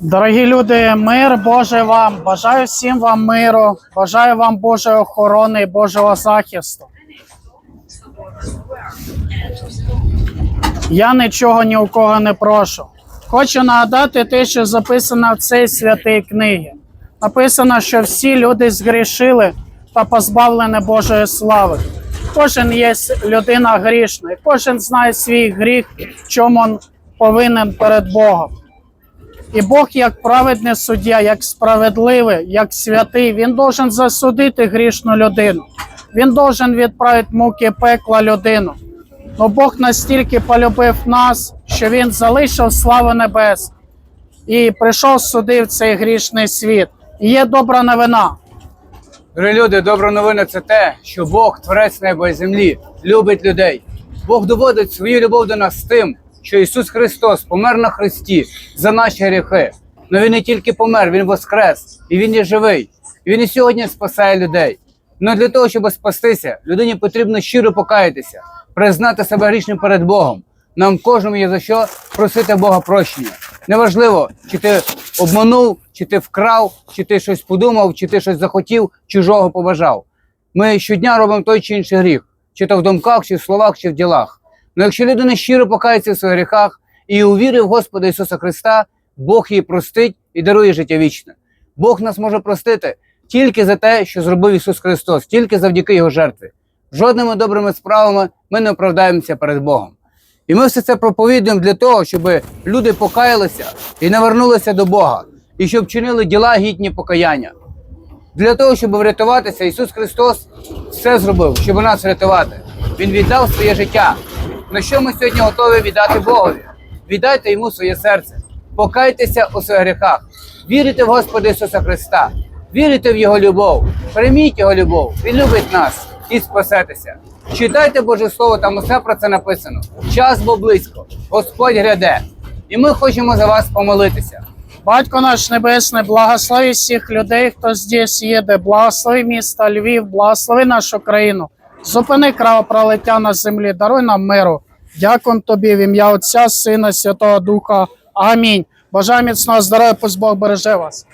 Дорогі люди, мир Божий вам. Бажаю всім вам миру, бажаю вам Божої охорони і Божого захисту. Я нічого ні у кого не прошу. Хочу нагадати те, що записано в цій святій книгі. Написано, що всі люди згрішили та позбавлені Божої слави. Кожен є людина грішна, і кожен знає свій гріх, в чому він повинен перед Богом. І Бог, як праведний суддя, як справедливий, як святий, він должен засудити грішну людину. Він должен відправити муки пекла людину. Но Бог настільки полюбив нас, що Він залишив славу небес і прийшов судив цей грішний світ. І є добра новина. Дорогі люди, добра новина це те, що Бог, творець неба і землі, любить людей. Бог доводить свою любов до нас тим, що Ісус Христос помер на Христі за наші гріхи. Но Він не тільки помер, Він воскрес, і Він є живий. І Він і сьогодні спасає людей. Но для того, щоб спастися, людині потрібно щиро покаятися, признати себе грішним перед Богом. Нам кожному є за що просити Бога прощення. Неважливо, чи ти обманув, чи ти вкрав, чи ти щось подумав, чи ти щось захотів, чужого побажав. Ми щодня робимо той чи інший гріх, чи то в думках, чи в словах, чи в ділах. Але якщо людина щиро покається в своїх гріхах і увірить в Господа Ісуса Христа, Бог її простить і дарує життя вічне. Бог нас може простити тільки за те, що зробив Ісус Христос, тільки завдяки Його жертві. Жодними добрими справами ми не оправдаємося перед Богом. І ми все це проповідуємо для того, щоб люди покаялися і навернулися до Бога, і щоб чинили діла гідні покаяння. Для того, щоб врятуватися, Ісус Христос все зробив, щоб нас врятувати. Він віддав своє життя. На що ми сьогодні готові віддати Богові? Віддайте йому своє серце, покайтеся у своїх гріхах, вірите в Господа Ісуса Христа, вірите в Його любов, прийміть Його любов, Він любить нас і спасетеся. Читайте Боже Слово, там усе про це написано. Час бо близько, Господь гряде. І ми хочемо за вас помолитися. Батько наш Небесний, благослови всіх людей, хто здесь їде, благослови місто Львів, благослови нашу країну. Зупини кровопролиття на землі, даруй нам миру. Дякуємо тобі в ім'я Отця, Сина, Святого Духа. Амінь. Бажаю міцного здоров'я, пусть Бог береже вас.